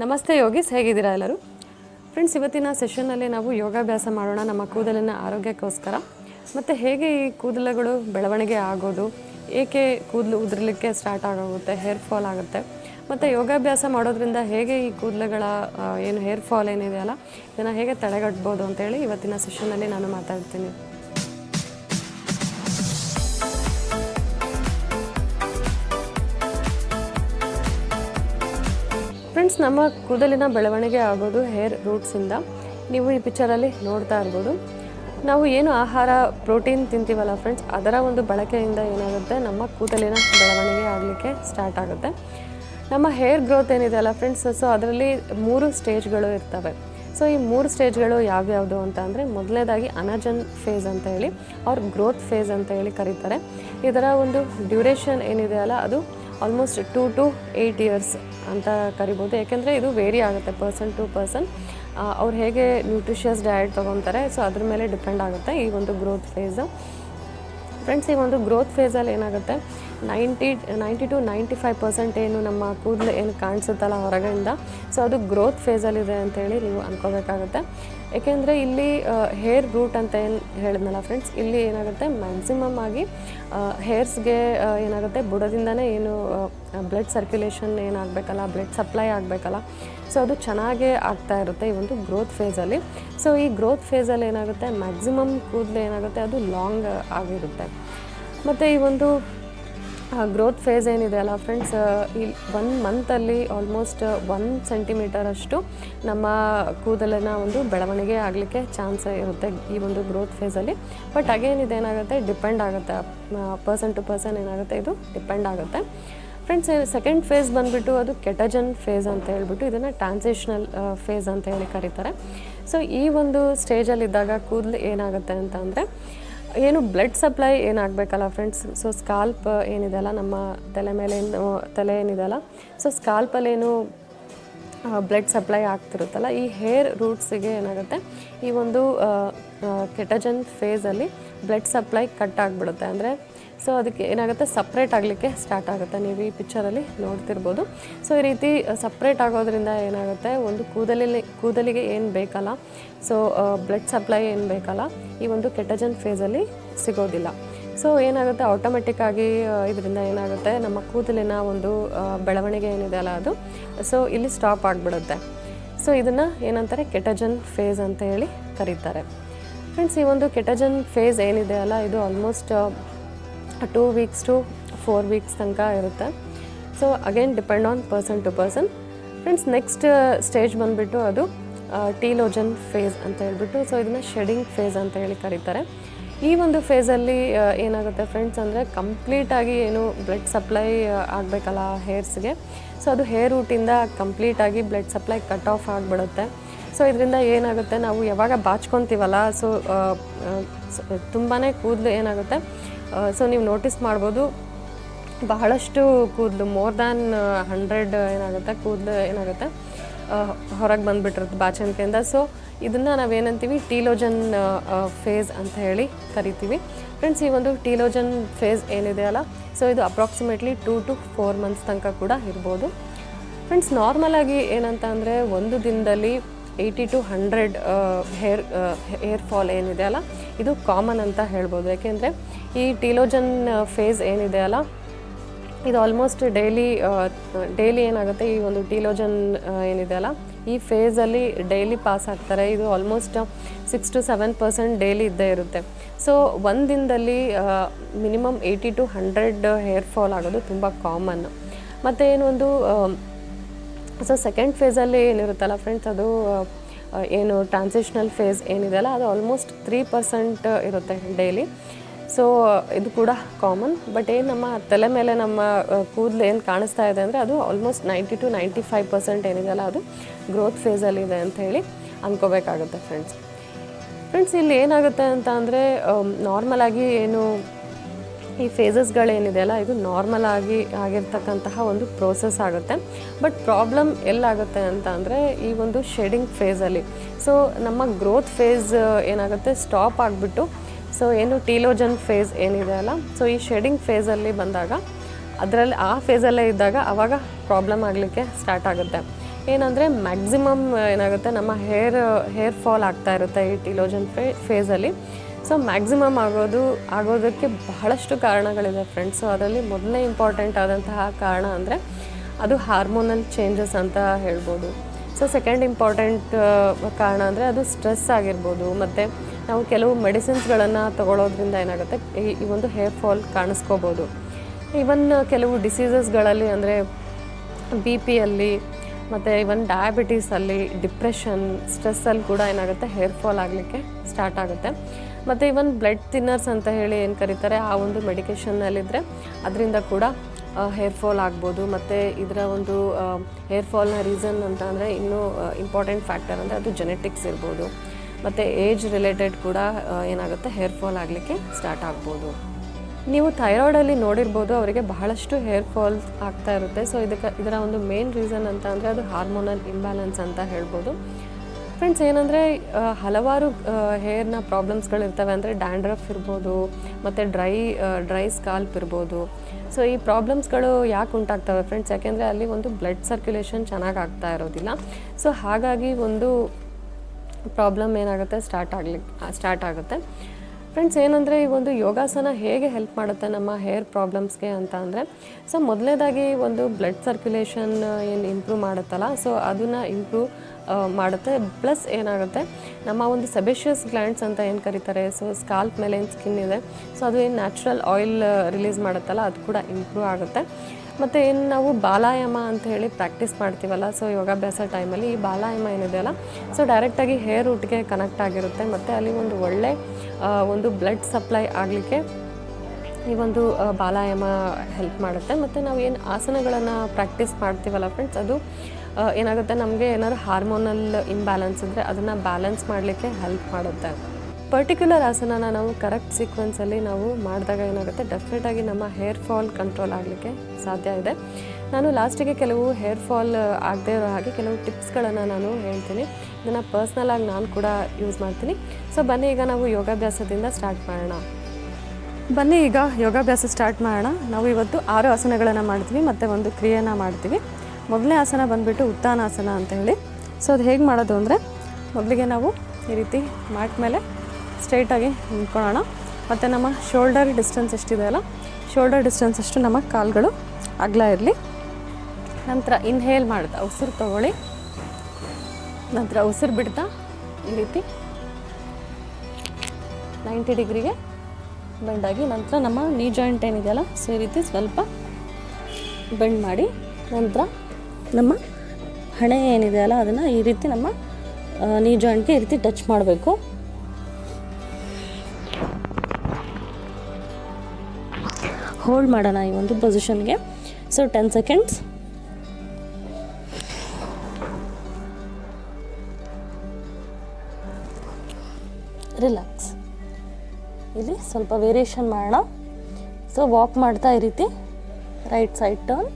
ನಮಸ್ತೆ ಯೋಗೀಸ್ ಹೇಗಿದ್ದೀರಾ ಎಲ್ಲರೂ? ಫ್ರೆಂಡ್ಸ್ ಇವತ್ತಿನ ಸೆಷನ್ನಲ್ಲಿ ನಾವು ಯೋಗಾಭ್ಯಾಸ ಮಾಡೋಣ, ನಮ್ಮ ಕೂದಲಿನ ಆರೋಗ್ಯಕ್ಕೋಸ್ಕರ. ಮತ್ತು ಹೇಗೆ ಈ ಕೂದಲುಗಳು ಬೆಳವಣಿಗೆ ಆಗೋದು, ಏಕೆ ಕೂದಲು ಉದುರಲಿಕ್ಕೆ ಸ್ಟಾರ್ಟ್ ಆಗೋಗುತ್ತೆ ಹೇರ್ ಫಾಲ್ ಆಗುತ್ತೆ, ಮತ್ತು ಯೋಗಾಭ್ಯಾಸ ಮಾಡೋದ್ರಿಂದ ಹೇಗೆ ಈ ಕೂದಲುಗಳ ಏನು ಹೇರ್ ಫಾಲ್ ಏನಿದೆಯಲ್ಲ, ಇದನ್ನು ಹೇಗೆ ತಡೆಗಟ್ಬೋದು ಅಂತೇಳಿ ಇವತ್ತಿನ ಸೆಷನ್ನಲ್ಲಿ ನಾನು ಮಾತಾಡ್ತೀನಿ. ಫ್ರೆಂಡ್ಸ್ ನಮ್ಮ ಕೂದಲಿನ ಬೆಳವಣಿಗೆ ಆಗೋದು ಹೇರ್ ರೂಟ್ಸಿಂದ ನೀವು ಈ ಪಿಕ್ಚರಲ್ಲಿ ನೋಡ್ತಾ ಇರ್ಬೋದು. ನಾವು ಏನು ಆಹಾರ ಪ್ರೋಟೀನ್ ತಿಂತೀವಲ್ಲ ಫ್ರೆಂಡ್ಸ್ ಅದರ ಒಂದು ಬಳಕೆಯಿಂದ ಏನಾಗುತ್ತೆ? ನಮ್ಮ ಕೂದಲಿನ ಬೆಳವಣಿಗೆ ಆಗಲಿಕ್ಕೆ ಸ್ಟಾರ್ಟ್ ಆಗುತ್ತೆ. ನಮ್ಮ ಹೇರ್ ಗ್ರೋತ್ ಏನಿದೆ ಅಲ್ಲ ಫ್ರೆಂಡ್ಸ್ ಸೊ ಅದರಲ್ಲಿ ಮೂರು ಸ್ಟೇಜ್ಗಳು ಇರ್ತವೆ. ಸೊ ಈ ಮೂರು ಸ್ಟೇಜ್ಗಳು ಯಾವ್ಯಾವುದು ಅಂತ ಅಂದರೆ, ಮೊದಲನೇದಾಗಿ ಅನಜನ್ ಫೇಸ್ ಅಂತ ಹೇಳಿ ಅವ್ರ ಗ್ರೋತ್ ಫೇಸ್ ಅಂತ ಹೇಳಿ ಕರೀತಾರೆ. ಇದರ ಒಂದು ಡ್ಯೂರೇಷನ್ ಏನಿದೆ ಅಲ್ಲ, ಅದು almost two to eight years ಅಂತ ಕರಿಬೋದು. ಯಾಕೆಂದರೆ ಇದು ವೇರಿ ಆಗುತ್ತೆ ಪರ್ಸನ್ ಟು ಪರ್ಸನ್ ಅವ್ರು ಹೇಗೆ ನ್ಯೂಟ್ರಿಷಿಯಸ್ ಡಯಟ್ ತೊಗೊತಾರೆ ಸೊ ಅದ್ರ ಮೇಲೆ ಡಿಪೆಂಡ್ ಆಗುತ್ತೆ ಈ ಒಂದು ಗ್ರೋತ್ ಫೇಸು ಫ್ರೆಂಡ್ಸ್ ಈ ಒಂದು ಗ್ರೋತ್ ಫೇಸಲ್ಲಿ ಏನಾಗುತ್ತೆ ninety ninety to ninety five percent ಏನು ನಮ್ಮ ಕೂದಲು ಏನು ಕಾಣಿಸುತ್ತಲ್ಲ ಹೊರಗಿಂದ ಸೊ ಅದು ಗ್ರೋತ್ ಫೇಸಲ್ಲಿದೆ ಅಂತೇಳಿ ನೀವು ಅನ್ಕೋಬೇಕಾಗುತ್ತೆ. ಏಕೆಂದರೆ ಇಲ್ಲಿ ಹೇರ್ ರೂಟ್ ಅಂತ ಏನು ಹೇಳಿದ್ನಲ್ಲ ಫ್ರೆಂಡ್ಸ್ ಇಲ್ಲಿ ಏನಾಗುತ್ತೆ ಮ್ಯಾಕ್ಸಿಮಮ್ ಆಗಿ ಹೇರ್ಸ್ಗೆ ಏನಾಗುತ್ತೆ, ಬುಡದಿಂದನೇ ಏನು ಬ್ಲಡ್ ಸರ್ಕ್ಯುಲೇಷನ್ ಏನಾಗಬೇಕಲ್ಲ ಬ್ಲಡ್ ಸಪ್ಲೈ ಆಗಬೇಕಲ್ಲ. ಸೊ ಅದು ಚೆನ್ನಾಗೇ ಆಗ್ತಾ ಇರುತ್ತೆ ಈ ಒಂದು ಗ್ರೋತ್ ಫೇಸಲ್ಲಿ ಸೊ ಈ ಗ್ರೋತ್ ಫೇಸಲ್ಲಿ ಏನಾಗುತ್ತೆ ಮ್ಯಾಕ್ಸಿಮಮ್ ಕೂದಲು ಏನಾಗುತ್ತೆ, ಅದು ಲಾಂಗ್ ಆಗಿರುತ್ತೆ. ಮತ್ತು ಈ ಒಂದು ಗ್ರೋತ್ ಫೇಸ್ ಏನಿದೆ ಅಲ್ಲ ಫ್ರೆಂಡ್ಸ್ ಈ ಒನ್ ಮಂತಲ್ಲಿ ಆಲ್ಮೋಸ್ಟ್ ಒನ್ ಸೆಂಟಿಮೀಟರ್ ಅಷ್ಟು ನಮ್ಮ ಕೂದಲಿನ ಒಂದು ಬೆಳವಣಿಗೆ ಆಗಲಿಕ್ಕೆ ಚಾನ್ಸ್ ಇರುತ್ತೆ ಈ ಒಂದು ಗ್ರೋತ್ ಫೇಸಲ್ಲಿ ಬಟ್ ಅಗೇನ್ ಇದೇನಾಗುತ್ತೆ ಡಿಪೆಂಡ್ ಆಗುತ್ತೆ. ಪರ್ಸನ್ ಟು ಪರ್ಸನ್ ಏನಾಗುತ್ತೆ, ಇದು ಡಿಪೆಂಡ್ ಆಗುತ್ತೆ. ಫ್ರೆಂಡ್ಸ್ ಸೆಕೆಂಡ್ ಫೇಸ್ ಬಂದುಬಿಟ್ಟು ಅದು ಕೆಟಜನ್ ಫೇಸ್ ಅಂತ ಹೇಳ್ಬಿಟ್ಟು ಇದನ್ನು ಟ್ರಾನ್ಸಿಷನಲ್ ಫೇಸ್ ಅಂತ ಹೇಳಿ ಕರೀತಾರೆ. ಸೊ ಈ ಒಂದು ಸ್ಟೇಜಲ್ಲಿದ್ದಾಗ ಕೂದಲು ಏನಾಗುತ್ತೆ ಅಂತ ಅಂದರೆ ಏನು ಬ್ಲಡ್ ಸಪ್ಲೈ ಏನಾಗಬೇಕಲ್ಲ ಫ್ರೆಂಡ್ಸ್ ಸೊ ಸ್ಕಾಲ್ಪ್ ಏನಿದೆಯಲ್ಲ ನಮ್ಮ ತಲೆ ಮೇಲೆ ತಲೆ ಏನಿದೆಯಲ್ಲ? ಸೊ ಸ್ಕಾಲ್ಪಲ್ಲೇನು ಬ್ಲಡ್ ಸಪ್ಲೈ ಆಗ್ತಿರುತ್ತಲ್ಲ, ಈ ಹೇರ್ ರೂಟ್ಸಿಗೆ ಏನಾಗುತ್ತೆ? ಈ ಒಂದು ಕೆಟಜನ್ ಫೇಸಲ್ಲಿ ಬ್ಲಡ್ ಸಪ್ಲೈ ಕಟ್ ಆಗಿಬಿಡುತ್ತೆ. ಅಂದರೆ ಸೊ ಅದಕ್ಕೆ ಏನಾಗುತ್ತೆ? ಸಪ್ರೇಟ್ ಆಗಲಿಕ್ಕೆ ಸ್ಟಾರ್ಟ್ ಆಗುತ್ತೆ. ನೀವು ಈ ಪಿಕ್ಚರಲ್ಲಿ ನೋಡ್ತಿರ್ಬೋದು. ಸೊ ಈ ರೀತಿ ಸಪ್ರೇಟ್ ಆಗೋದ್ರಿಂದ ಏನಾಗುತ್ತೆ? ಒಂದು ಕೂದಲಲ್ಲಿ ಕೂದಲಿಗೆ ಏನು ಬೇಕಲ್ಲ? ಸೊ ಬ್ಲಡ್ ಸಪ್ಲೈ ಏನು ಬೇಕಲ್ಲ? ಈ ಒಂದು ಕೆಟಜನ್ ಫೇಸಲ್ಲಿ ಸಿಗೋದಿಲ್ಲ. ಸೊ ಏನಾಗುತ್ತೆ? ಆಟೋಮೆಟಿಕ್ಕಾಗಿ ಇದರಿಂದ ಏನಾಗುತ್ತೆ? ನಮ್ಮ ಕೂದಲಿನ ಒಂದು ಬೆಳವಣಿಗೆ ಏನಿದೆ ಅಲ್ಲ ಅದು? ಸೊ ಇಲ್ಲಿ ಸ್ಟಾಪ್ ಆಗಿಬಿಡುತ್ತೆ. ಸೊ ಇದನ್ನು ಏನಂತಾರೆ? ಕೆಟಜನ್ ಫೇಸ್ ಅಂತ ಹೇಳಿ ಕರೀತಾರೆ. ಫ್ರೆಂಡ್ಸ್ ಈ ಒಂದು ಕೆಟಜನ್ ಫೇಸ್ ಏನಿದೆ ಅಲ್ಲ? ಇದು almost two weeks to four weeks ತನಕ ಇರುತ್ತೆ. So again depend on person to person friends next stage ಬಂದುಬಿಟ್ಟು ಅದು ಟೀಲೋಜನ್ ಫೇಸ್ ಅಂತ ಹೇಳ್ಬಿಟ್ಟು ಸೊ ಇದನ್ನು ಶೆಡಿಂಗ್ ಫೇಸ್ ಅಂತ ಹೇಳಿ ಕರೀತಾರೆ. ಈ ಒಂದು ಫೇಸಲ್ಲಿ ಏನಾಗುತ್ತೆ ಫ್ರೆಂಡ್ಸ್ ಅಂದರೆ ಕಂಪ್ಲೀಟಾಗಿ ಏನು ಬ್ಲಡ್ ಸಪ್ಲೈ ಆಗಬೇಕಲ್ಲ ಹೇರ್ಸ್ಗೆ ಸೊ ಅದು ಹೇರ್ ರೂಟಿಂದ ಕಂಪ್ಲೀಟಾಗಿ ಬ್ಲಡ್ ಸಪ್ಲೈ ಕಟ್ ಆಫ್ ಆಗಿಬಿಡುತ್ತೆ. ಸೊ ಇದರಿಂದ ಏನಾಗುತ್ತೆ, ನಾವು ಯಾವಾಗ ಬಾಚ್ಕೊತೀವಲ್ಲ ಸೊ ತುಂಬಾ ಕೂದಲು ಏನಾಗುತ್ತೆ ಸೊ ನೀವು ನೋಟಿಸ್ ಮಾಡ್ಬೋದು. ಬಹಳಷ್ಟು ಕೂದಲು ಮೋರ್ ದ್ಯಾನ್ ಹಂಡ್ರೆಡ್ ಏನಾಗುತ್ತೆ, ಕೂದಲು ಏನಾಗುತ್ತೆ ಹೊರಗೆ ಬಂದುಬಿಟ್ಟಿರುತ್ತೆ ಬಾಚಣಿಕೆಯಿಂದ. ಸೊ ಇದನ್ನು ನಾವೇನಂತೀವಿ? ಟೀಲೋಜನ್ ಫೇಸ್ ಅಂತ ಹೇಳಿ ಕರಿತೀವಿ. ಫ್ರೆಂಡ್ಸ್ ಈ ಒಂದು ಟೀಲೋಜನ್ ಫೇಸ್ ಏನಿದೆ ಅಲ್ಲ ಸೊ ಇದು approximately two to four months ತನಕ ಕೂಡ ಇರ್ಬೋದು. ಫ್ರೆಂಡ್ಸ್ ನಾರ್ಮಲಾಗಿ ಏನಂತ ಅಂದರೆ, ಒಂದು ದಿನದಲ್ಲಿ eighty to hundred hair hair fall ಏನಿದೆ ಅಲ್ಲ, ಇದು ಕಾಮನ್ ಅಂತ ಹೇಳ್ಬೋದು. ಯಾಕೆಂದರೆ ಈ ಟೀಲೋಜನ್ ಫೇಸ್ ಏನಿದೆ ಅಲ್ಲ, ಇದು ಆಲ್ಮೋಸ್ಟ್ ಡೈಲಿ ಡೈಲಿ ಏನಾಗುತ್ತೆ, ಈ ಒಂದು ಟೀಲೋಜನ್ ಏನಿದೆ ಅಲ್ಲ, ಈ ಫೇಸಲ್ಲಿ ಡೈಲಿ ಪಾಸ್ ಆಗ್ತಾರೆ. ಇದು almost six to seven percent daily ಇದ್ದೇ ಇರುತ್ತೆ. ಸೊ ಒಂದು ದಿನದಲ್ಲಿ minimum eighty to hundred hair fall ಆಗೋದು ತುಂಬ ಕಾಮನ್. ಮತ್ತು ಏನೊಂದು ಸೊ ಸೆಕೆಂಡ್ ಫೇಸಲ್ಲಿ ಏನಿರುತ್ತಲ್ಲ ಫ್ರೆಂಡ್ಸ್ ಅದು ಏನು ಟ್ರಾನ್ಸಿಷನಲ್ ಫೇಸ್ ಏನಿದೆಯಲ್ಲ, ಅದು ಆಲ್ಮೋಸ್ಟ್ ತ್ರೀ ಪರ್ಸೆಂಟ್ ಇರುತ್ತೆ ಡೈಲಿ ಸೊ ಇದು ಕೂಡ ಕಾಮನ್ ಬಟ್ ಏನು ನಮ್ಮ ತಲೆ ಮೇಲೆ ನಮ್ಮ ಕೂದಲು ಏನು ಕಾಣಿಸ್ತಾ ಇದೆ ಅಂದರೆ ಅದು almost ninety to ninety five percent ಏನಿದೆಯಲ್ಲ, ಅದು ಗ್ರೋತ್ ಫೇಸಲ್ಲಿದೆ ಅಂತ ಹೇಳಿ ಅಂದ್ಕೋಬೇಕಾಗುತ್ತೆ ಫ್ರೆಂಡ್ಸ್ ಫ್ರೆಂಡ್ಸ್ ಇಲ್ಲಿ ಏನಾಗುತ್ತೆ ಅಂತ ಅಂದರೆ ನಾರ್ಮಲಾಗಿ ಏನು ಈ ಫೇಸಸ್ಗಳೇನಿದೆಯಲ್ಲ ಇದು ನಾರ್ಮಲ್ ಆಗಿ ಆಗಿರ್ತಕ್ಕಂತಹ ಒಂದು ಪ್ರೋಸೆಸ್ ಆಗುತ್ತೆ. ಬಟ್ ಪ್ರಾಬ್ಲಮ್ ಎಲ್ಲಾಗುತ್ತೆ ಅಂತ ಅಂದರೆ ಈ ಒಂದು ಶೇಡಿಂಗ್ ಫೇಸಲ್ಲಿ ಸೊ ನಮ್ಮ ಗ್ರೋತ್ ಫೇಸ್ ಏನಾಗುತ್ತೆ? ಸ್ಟಾಪ್ ಆಗಿಬಿಟ್ಟು ಸೊ ಏನು ಟೀಲೋಜನ್ ಫೇಸ್ ಏನಿದೆ ಅಲ್ಲ ಸೊ ಈ ಶೇಡಿಂಗ್ ಫೇಸಲ್ಲಿ ಬಂದಾಗ, ಅದರಲ್ಲಿ ಆ ಫೇಸಲ್ಲೇ ಇದ್ದಾಗ ಆವಾಗ ಪ್ರಾಬ್ಲಮ್ ಆಗಲಿಕ್ಕೆ ಸ್ಟಾರ್ಟ್ ಆಗುತ್ತೆ. ಏನಂದರೆ ಮ್ಯಾಕ್ಸಿಮಮ್ ಏನಾಗುತ್ತೆ? ನಮ್ಮ ಹೇರ್ ಹೇರ್ ಫಾಲ್ ಆಗ್ತಾ ಇರುತ್ತೆ ಈ ಟಿಲೋಜನ್ ಫೇ ಫೇಸಲ್ಲಿ ಸೊ ಮ್ಯಾಕ್ಸಿಮಮ್ ಆಗೋದು, ಆಗೋದಕ್ಕೆ ಬಹಳಷ್ಟು ಕಾರಣಗಳಿದೆ ಫ್ರೆಂಡ್ಸ್ ಸೊ ಅದರಲ್ಲಿ ಮೊದಲನೇ ಇಂಪಾರ್ಟೆಂಟ್ ಆದಂತಹ ಕಾರಣ ಅಂದರೆ ಅದು ಹಾರ್ಮೋನಲ್ ಚೇಂಜಸ್ ಅಂತ ಹೇಳ್ಬೋದು. ಸೊ ಸೆಕೆಂಡ್ ಇಂಪಾರ್ಟೆಂಟ್ ಕಾರಣ ಅಂದರೆ ಅದು ಸ್ಟ್ರೆಸ್ ಆಗಿರ್ಬೋದು. ಮತ್ತು ನಾವು ಕೆಲವು ಮೆಡಿಸಿನ್ಸ್ಗಳನ್ನು ತಗೊಳ್ಳೋದ್ರಿಂದ ಏನಾಗುತ್ತೆ? ಈ ಒಂದು ಹೇರ್ ಫಾಲ್ ಕಾಣಿಸ್ಕೋಬೋದು. ಈವನ್ ಕೆಲವು ಡಿಸೀಸಸ್ಗಳಲ್ಲಿ ಅಂದರೆ ಬಿ ಪಿಯಲ್ಲಿ ಮತ್ತು ಇವನ್ ಡಯಾಬಿಟೀಸಲ್ಲಿ ಡಿಪ್ರೆಷನ್ ಸ್ಟ್ರೆಸ್ಸಲ್ಲಿ ಕೂಡ ಏನಾಗುತ್ತೆ? ಹೇರ್ ಫಾಲ್ ಆಗಲಿಕ್ಕೆ ಸ್ಟಾರ್ಟ್ ಆಗುತ್ತೆ. ಮತ್ತು ಇವನ್ ಬ್ಲಡ್ ಥಿನ್ನರ್ಸ್ ಅಂತ ಹೇಳಿ ಏನು ಕರೀತಾರೆ, ಆ ಒಂದು ಮೆಡಿಕೇಷನ್ನಲ್ಲಿದ್ದರೆ ಅದರಿಂದ ಕೂಡ ಹೇರ್ ಫಾಲ್ ಆಗ್ಬೋದು. ಮತ್ತು ಇದರ ಒಂದು ಹೇರ್ ಫಾಲ್ನ ರೀಸನ್ ಅಂತ ಅಂದರೆ ಇನ್ನೂ ಇಂಪಾರ್ಟೆಂಟ್ ಫ್ಯಾಕ್ಟರ್ ಅಂದರೆ ಅದು ಜೆನೆಟಿಕ್ಸ್ ಇರ್ಬೋದು. ಮತ್ತು ಏಜ್ ರಿಲೇಟೆಡ್ ಕೂಡ ಏನಾಗುತ್ತೆ ಹೇರ್ ಫಾಲ್ ಆಗಲಿಕ್ಕೆ ಸ್ಟಾರ್ಟ್ ಆಗ್ಬೋದು. ನೀವು ಥೈರಾಯ್ಡಲ್ಲಿ ನೋಡಿರ್ಬೋದು, ಅವರಿಗೆ ಬಹಳಷ್ಟು ಹೇರ್ ಫಾಲ್ ಆಗ್ತಾ ಇರುತ್ತೆ. ಸೊ ಇದಕ್ಕೆ, ಇದರ ಒಂದು ಮೇನ್ ರೀಸನ್ ಅಂತ ಅಂದರೆ ಅದು ಹಾರ್ಮೋನಲ್ ಇಂಬ್ಯಾಲೆನ್ಸ್ ಅಂತ ಹೇಳ್ಬೋದು. ಫ್ರೆಂಡ್ಸ್, ಏನಂದರೆ ಹಲವಾರು ಹೇರ್ನ ಪ್ರಾಬ್ಲಮ್ಸ್ಗಳಿರ್ತವೆ ಅಂದರೆ ಡ್ಯಾಂಡ್ರಫ್ ಇರ್ಬೋದು, ಮತ್ತು ಡ್ರೈ ಡ್ರೈ ಸ್ಕಾಲ್ಪ್ ಇರ್ಬೋದು. ಸೊ ಈ ಪ್ರಾಬ್ಲಮ್ಸ್ಗಳು ಯಾಕೆ ಉಂಟಾಗ್ತವೆ ಫ್ರೆಂಡ್ಸ್ ಯಾಕೆಂದರೆ ಅಲ್ಲಿ ಒಂದು ಬ್ಲಡ್ ಸರ್ಕ್ಯುಲೇಷನ್ ಚೆನ್ನಾಗಿ ಆಗ್ತಾ ಇರೋದಿಲ್ಲ. ಸೊ ಹಾಗಾಗಿ ಒಂದು ಪ್ರಾಬ್ಲಮ್ ಏನಾಗುತ್ತೆ? ಸ್ಟಾರ್ಟ್ ಆಗಲಿ ಸ್ಟಾರ್ಟ್ ಆಗುತ್ತೆ. ಫ್ರೆಂಡ್ಸ್ ಏನಂದರೆ, ಈ ಒಂದು ಯೋಗಾಸನ ಹೇಗೆ ಹೆಲ್ಪ್ ಮಾಡುತ್ತೆ ನಮ್ಮ ಹೇರ್ ಪ್ರಾಬ್ಲಮ್ಸ್ಗೆ ಅಂತ ಅಂದರೆ ಸೊ ಮೊದಲನೇದಾಗಿ ಒಂದು ಬ್ಲಡ್ ಸರ್ಕ್ಯುಲೇಷನ್ ಏನು ಇಂಪ್ರೂವ್ ಮಾಡುತ್ತಲ್ಲ ಸೊ ಅದನ್ನು ಇಂಪ್ರೂವ್ ಮಾಡುತ್ತೆ. ಪ್ಲಸ್ ಏನಾಗುತ್ತೆ, ನಮ್ಮ ಒಂದು ಸೆಬೆಷಿಯಸ್ ಗ್ಲ್ಯಾಂಡ್ಸ್ ಅಂತ ಏನು ಕರೀತಾರೆ ಸೊ ಸ್ಕಾಲ್ಪ್ ಮೇಲೆ ಏನು ಸ್ಕಿನ್ ಇದೆ ಸೊ ಅದು ಏನು ನ್ಯಾಚುರಲ್ ಆಯಿಲ್ ರಿಲೀಸ್ ಮಾಡುತ್ತಲ್ಲ, ಅದು ಕೂಡ ಇಂಪ್ರೂವ್ ಆಗುತ್ತೆ. ಮತ್ತು ಏನು ನಾವು ಬಾಲಾಯಾಮ ಅಂತ ಹೇಳಿ ಪ್ರಾಕ್ಟೀಸ್ ಮಾಡ್ತೀವಲ್ಲ ಸೊ ಯೋಗಾಭ್ಯಾಸ ಟೈಮಲ್ಲಿ ಈ ಬಾಲಾಯಾಮ ಏನಿದೆಯಲ್ಲ ಸೊ ಡೈರೆಕ್ಟಾಗಿ ಹೇರ್ ರೂಟ್ಗೆ ಕನೆಕ್ಟ್ ಆಗಿರುತ್ತೆ. ಮತ್ತು ಅಲ್ಲಿ ಒಂದು ಒಳ್ಳೆ ಒಂದು ಬ್ಲಡ್ ಸಪ್ಲೈ ಆಗಲಿಕ್ಕೆ ಈ ಒಂದು ಬಾಲಾಯಾಮ ಹೆಲ್ಪ್ ಮಾಡುತ್ತೆ. ಮತ್ತು ನಾವು ಏನು ಆಸನಗಳನ್ನು ಪ್ರಾಕ್ಟೀಸ್ ಮಾಡ್ತೀವಲ್ಲ ಫ್ರೆಂಡ್ಸ್ ಅದು ಏನಾಗುತ್ತೆ? ನಮಗೆ ಏನಾದ್ರು ಹಾರ್ಮೋನಲ್ ಇಂಬ್ಯಾಲೆನ್ಸ್ ಇದ್ದರೆ ಅದನ್ನು ಬ್ಯಾಲೆನ್ಸ್ ಮಾಡಲಿಕ್ಕೆ ಹೆಲ್ಪ್ ಮಾಡುತ್ತೆ. ಪರ್ಟಿಕ್ಯುಲರ್ ಆಸನನ ನಾವು ಕರೆಕ್ಟ್ ಸೀಕ್ವೆನ್ಸಲ್ಲಿ ನಾವು ಮಾಡಿದಾಗ ಏನಾಗುತ್ತೆ? ಡೆಫಿನೆಟಾಗಿ ನಮ್ಮ ಹೇರ್ ಫಾಲ್ ಕಂಟ್ರೋಲ್ ಆಗಲಿಕ್ಕೆ ಸಾಧ್ಯ ಇದೆ. ನಾನು ಲಾಸ್ಟಿಗೆ ಕೆಲವು ಹೇರ್ ಫಾಲ್ ಆಗದೇ ಇರೋ ಹಾಗೆ ಕೆಲವು ಟಿಪ್ಸ್ಗಳನ್ನು ನಾನು ಹೇಳ್ತೀನಿ. ಇದನ್ನು ಪರ್ಸ್ನಲಾಗಿ ನಾನು ಕೂಡ ಯೂಸ್ ಮಾಡ್ತೀನಿ. ಸೊ ಬನ್ನಿ ಈಗ ನಾವು ಯೋಗಾಭ್ಯಾಸದಿಂದ ಸ್ಟಾರ್ಟ್ ಮಾಡೋಣ. ಬನ್ನಿ ಈಗ ಯೋಗಾಭ್ಯಾಸ ಸ್ಟಾರ್ಟ್ ಮಾಡೋಣ. ನಾವು ಇವತ್ತು ಆರು ಆಸನಗಳನ್ನು ಮಾಡ್ತೀವಿ, ಮತ್ತು ಒಂದು ಕ್ರಿಯೆನ ಮಾಡ್ತೀವಿ. ಮೊದಲನೇ ಆಸನ ಬಂದುಬಿಟ್ಟು ಉತ್ತಾನಾಸನ ಅಂತ ಹೇಳಿ. ಸೊ ಅದು ಹೇಗೆ ಮಾಡೋದು ಅಂದರೆ, ಮೊದಲಿಗೆ ನಾವು ಈ ರೀತಿ ಮ್ಯಾಟ್ ಮೇಲೆ ಸ್ಟ್ರೈಟಾಗಿ ನಿಂತ್ಕೊಳ್ಳೋಣ. ಮತ್ತು ನಮ್ಮ ಶೋಲ್ಡರ್ ಡಿಸ್ಟೆನ್ಸ್ ಎಷ್ಟಿದೆ ಅಲ್ಲ? ಶೋಲ್ಡರ್ ಡಿಸ್ಟೆನ್ಸ್ ಅಷ್ಟು ನಮ್ಮ ಕಾಲುಗಳು ಅಗಲ ಇರಲಿ. ನಂತರ ಇನ್ಹೇಲ್ ಮಾಡ್ತಾ ಉಸಿರು ತಗೊಳ್ಳಿ. ನಂತರ ಉಸಿರು ಬಿಡ್ತಾ ಈ ರೀತಿ ನೈಂಟಿ ಡಿಗ್ರಿಗೆ ಬೆಂಡಾಗಿ ನಂತರ ನಮ್ಮ ನೀ ಜಾಯಿಂಟ್ ಏನಿದೆಯಲ್ಲ ಸೊ ಈ ರೀತಿ ಸ್ವಲ್ಪ ಬೆಂಡ್ ಮಾಡಿ, ನಂತರ ನಮ್ಮ ಹಣೆ ಏನಿದೆ ಅಲ್ಲ ಅದನ್ನು ಈ ರೀತಿ ನಮ್ಮ ನೀ ಜಾಯಿಂಟ್ಗೆ ಈ ರೀತಿ ಟಚ್ ಮಾಡಬೇಕು. ಹೋಲ್ಡ್ ಮಾಡೋಣ ಈ ಒಂದು ಪೊಸಿಷನ್ಗೆ ಸೊ ಟೆನ್ ಸೆಕೆಂಡ್ಸ್ ರಿಲ್ಯಾಕ್ಸ್ ಇಲ್ಲಿ ಸ್ವಲ್ಪ ವೇರಿಯೇಷನ್ ಮಾಡೋಣ. ಸೊ ವಾಕ್ ಮಾಡ್ತಾ ಈ ರೀತಿ. ರೈಟ್ ಸೈಡ್ ಟರ್ನ್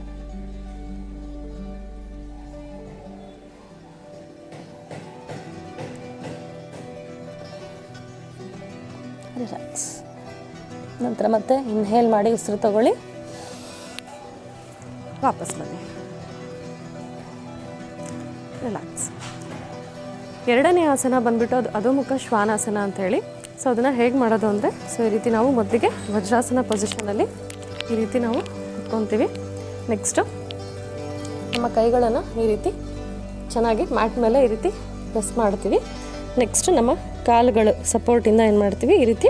ನಂತರ ಮತ್ತೆ ಇನ್ಹೇಲ್ ಮಾಡಿ ಉಸಿರು ತಗೊಳ್ಳಿ. ವಾಪಸ್ ಬನ್ನಿ. ರಿಲ್ಯಾಕ್ಸ್ ಎರಡನೇ ಆಸನ ಬಂದ್ಬಿಟ್ಟು ಅದು ಅಧೋಮುಖ ಶ್ವಾನಾಸನ ಅಂತ ಹೇಳಿ. ಸೊ ಅದನ್ನು ಹೇಗೆ ಮಾಡೋದು ಅಂದರೆ ಸೊ ಈ ರೀತಿ ನಾವು ಮೊದಲಿಗೆ ವಜ್ರಾಸನ ಪೊಸಿಷನಲ್ಲಿ ಈ ರೀತಿ ನಾವು ಕುತ್ಕೊತೀವಿ ನೆಕ್ಸ್ಟು ನಮ್ಮ ಕೈಗಳನ್ನು ಈ ರೀತಿ ಚೆನ್ನಾಗಿ ಮ್ಯಾಟ್ ಮೇಲೆ ಈ ರೀತಿ ಪ್ರೆಸ್ ಮಾಡ್ತೀವಿ. ನೆಕ್ಸ್ಟ್ ನಮ್ಮ ಕಾಲುಗಳು ಸಪೋರ್ಟಿಂದ ಏನು ಮಾಡ್ತೀವಿ? ಈ ರೀತಿ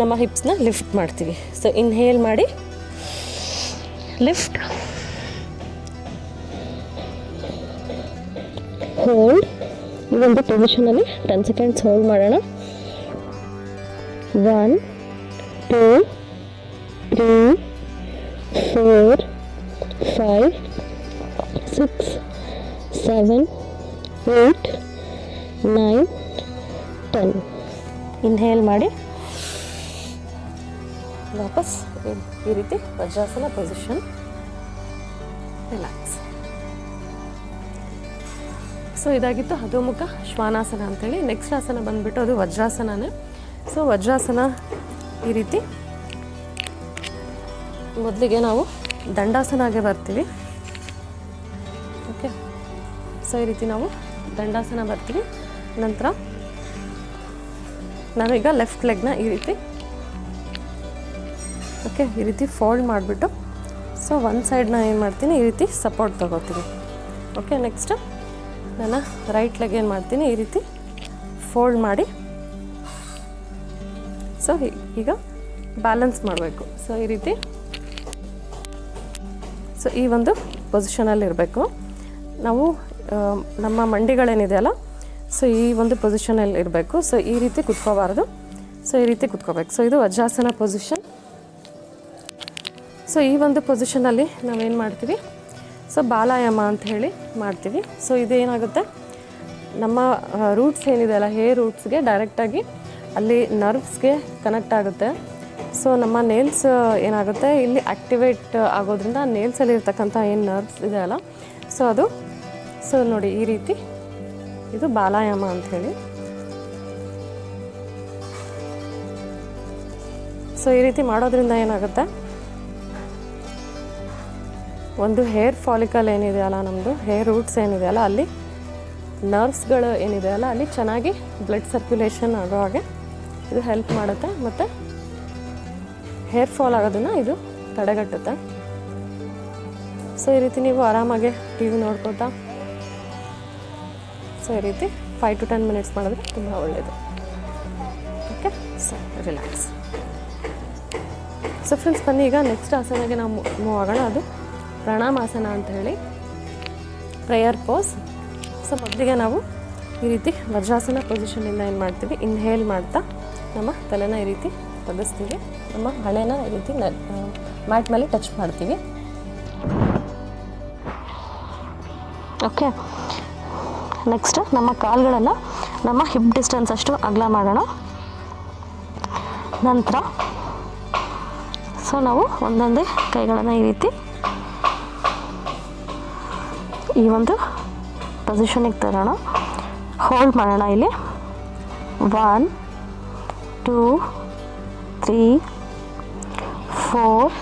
ನಮ್ಮ ಹಿಪ್ಸ್ನ ಲಿಫ್ಟ್ ಮಾಡ್ತೀವಿ. ಸೊ ಇನ್ಹೇಲ್ ಮಾಡಿ. ಲಿಫ್ಟ್ ಹೋಲ್ಡ್ ಈ ಒಂದು ಪೊಸಿಷನಲ್ಲಿ ಟೆನ್ ಸೆಕೆಂಡ್ಸ್ ಹೋಲ್ಡ್ ಮಾಡೋಣ. One two three four five six seven eight nine ten inhale ಮಾಡಿ. ವಾಪಸ್ ಈ- ರೀತಿ ವಜ್ರಾಸನ ಪೊಸಿಷನ್ ರಿಲ್ಯಾಕ್ಸ್ ಸೊ ಇದಾಗಿತ್ತು ಅಧೋಮುಖ ಶ್ವಾನಾಸನ ಅಂತೇಳಿ. ನೆಕ್ಸ್ಟ್ ಆಸನ ಬಂದುಬಿಟ್ಟು ಅದು ವಜ್ರಾಸನನೇ. ಸೊ ವಜ್ರಾಸನ ಈ ರೀತಿ. ಮೊದಲಿಗೆ ನಾವು ದಂಡಾಸನಾಗೆ ಬರ್ತೀವಿ. ಓಕೆ ಸೊ ಈ ರೀತಿ ನಾವು ದಂಡಾಸನ ಬರ್ತೀವಿ. ನಂತರ ನಾವೀಗ ಲೆಫ್ಟ್ ಲೆಗ್ನ ಈ ರೀತಿ ಓಕೆ ಈ ರೀತಿ ಫೋಲ್ಡ್ ಮಾಡಿಬಿಟ್ಟು ಸೊ ಒಂದು ಸೈಡ್ನ ಏನು ಮಾಡ್ತೀನಿ, ಈ ರೀತಿ ಸಪೋರ್ಟ್ ತೊಗೋತೀನಿ. ಓಕೆ ನೆಕ್ಸ್ಟ್ ನಾನು ರೈಟ್ ಲೆಗ್ ಏನು ಮಾಡ್ತೀನಿ, ಈ ರೀತಿ ಫೋಲ್ಡ್ ಮಾಡಿ ಸೊ ಈಗ ಬ್ಯಾಲೆನ್ಸ್ ಮಾಡಬೇಕು. ಸೊ ಈ ರೀತಿ ಸೊ ಈ ಒಂದು ಪೊಸಿಷನಲ್ಲಿ ಇರಬೇಕು. ನಾವು ನಮ್ಮ ಮಂಡಿಗಳೇನಿದೆಯಲ್ಲ ಸೊ ಈ ಒಂದು ಪೊಸಿಷನಲ್ಲಿ ಇರಬೇಕು. ಸೊ ಈ ರೀತಿ ಕುತ್ಕೋಬಾರ್ದು. ಸೊ ಈ ರೀತಿ ಕುತ್ಕೋಬೇಕು. ಸೊ ಇದು ವಜ್ರಾಸನ ಪೊಸಿಷನ್ ಸೊ ಈ ಒಂದು ಪೊಸಿಷನಲ್ಲಿ ನಾವೇನು ಮಾಡ್ತೀವಿ? ಸೊ ಬಾಲಾಯಾಮ ಅಂತ ಹೇಳಿ ಮಾಡ್ತೀವಿ. ಸೊ ಇದೇನಾಗುತ್ತೆ? ನಮ್ಮ ರೂಟ್ಸ್ ಏನಿದೆಯಲ್ಲ ಹೇರ್ ರೂಟ್ಸ್ಗೆ ಡೈರೆಕ್ಟಾಗಿ ಅಲ್ಲಿ ನರ್ವ್ಸ್ಗೆ ಕನೆಕ್ಟ್ ಆಗುತ್ತೆ. ಸೊ ನಮ್ಮ ನೇಲ್ಸ್ ಏನಾಗುತ್ತೆ? ಇಲ್ಲಿ ಆ್ಯಕ್ಟಿವೇಟ್ ಆಗೋದ್ರಿಂದ ನೇಲ್ಸಲ್ಲಿ ಇರ್ತಕ್ಕಂಥ ಏನು ನರ್ವ್ಸ್ ಇದೆಯಲ್ಲ ಸೊ ಅದು ಸೊ ನೋಡಿ, ಈ ರೀತಿ ಇದು ಬಾಲಾಯಾಮ ಅಂತ ಹೇಳಿ ಸೊ ಈ ರೀತಿ ಮಾಡೋದ್ರಿಂದ ಏನಾಗುತ್ತೆ? ಒಂದು ಹೇರ್ ಫಾಲಿಕಲ್ ಏನಿದೆಯಲ್ಲ ನಮ್ಮದು ಹೇರ್ ರೂಟ್ಸ್ ಏನಿದೆಯಲ್ಲ ಅಲ್ಲಿ ನರ್ವ್ಸ್ಗಳು ಏನಿದೆಯಲ್ಲ ಅಲ್ಲಿ ಚೆನ್ನಾಗಿ ಬ್ಲಡ್ ಸರ್ಕ್ಯುಲೇಷನ್ ಆಗೋ ಹಾಗೆ ಇದು ಹೆಲ್ಪ್ ಮಾಡುತ್ತೆ. ಮತ್ತು ಹೇರ್ ಫಾಲ್ ಆಗೋದನ್ನು ಇದು ತಡೆಗಟ್ಟುತ್ತೆ. ಸೊ ಈ ರೀತಿ ನೀವು ಆರಾಮಾಗಿ ಟಿ ವಿ ನೋಡ್ಕೋತಾ ಸೊ ಈ ರೀತಿ ಫೈವ್ ಟು ಟೆನ್ ಮಿನಿಟ್ಸ್ ಮಾಡಿದ್ರೆ ತುಂಬ ಒಳ್ಳೆಯದು okay so relax so friends ಬನ್ನಿ, ಈಗ ನೆಕ್ಸ್ಟ್ ಆಸನಗೆ ನಾವು ಮೂವ್ ಆಗೋಣ ಅದು ಪ್ರಣಾಮಾಸನ ಅಂತ ಹೇಳಿ ಪ್ರೇಯರ್ ಪೋಸ್ ಸೊ ಮೊದಲಿಗೆ ನಾವು ಈ ರೀತಿ ವಜ್ರಾಸನ ಪೊಸಿಷನಿಂದ ಏನು ಮಾಡ್ತೀವಿ? ಇನ್ಹೇಲ್ ಮಾಡ್ತಾ ನಮ್ಮ ತಲೆನ ಈ ರೀತಿ ತಗಸ್ತೀವಿ ನಮ್ಮ ಹಣೆನ ಈ ರೀತಿ ಮ್ಯಾಟ್ ಮೇಲೆ ಟಚ್ ಮಾಡ್ತೀವಿ. ಓಕೆ ನೆಕ್ಸ್ಟ್ ನಮ್ಮ ಕಾಲುಗಳನ್ನು ನಮ್ಮ ಹಿಪ್ ಡಿಸ್ಟೆನ್ಸ್ ಅಷ್ಟು ಅಗಲ ಮಾಡೋಣ. ನಂತರ ಸೊ ನಾವು ಒಂದೊಂದೇ ಕೈಗಳನ್ನು ಈ ರೀತಿ ಈ ಒಂದು ಪೊಸಿಷನಿಗೆ ತರೋಣ. ಹೋಲ್ಡ್ ಮಾಡೋಣ ಇಲ್ಲಿ. One two three four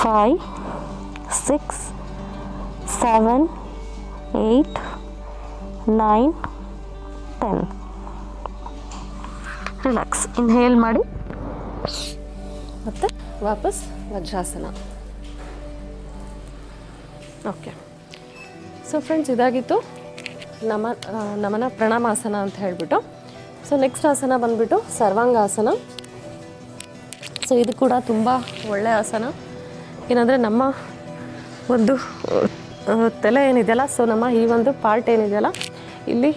five six seven eight nine ten relax inhale ಮಾಡಿ. ಮತ್ತು ವಾಪಸ್ ವಜ್ರಾಸನ. ಓಕೆ ಸೊ ಫ್ರೆಂಡ್ಸ್ ಇದಾಗಿತ್ತು. ನಮ ನಮನ ಪ್ರಣಾಮಾಸನ ಅಂತ ಹೇಳಿಬಿಟ್ಟು. ಸೊ ನೆಕ್ಸ್ಟ್ ಆಸನ ಬಂದುಬಿಟ್ಟು ಸರ್ವಾಂಗಾಸನ. ಸೊ ಇದು ಕೂಡ ತುಂಬ ಒಳ್ಳೆಯ ಆಸನ. ಏನಂದರೆ ನಮ್ಮ ಒಂದು ತಲೆ ಏನಿದೆಯಲ್ಲ? ಸೊ ನಮ್ಮ ಈ ಒಂದು ಪಾರ್ಟ್ ಏನಿದೆಯಲ್ಲ? ಇಲ್ಲಿ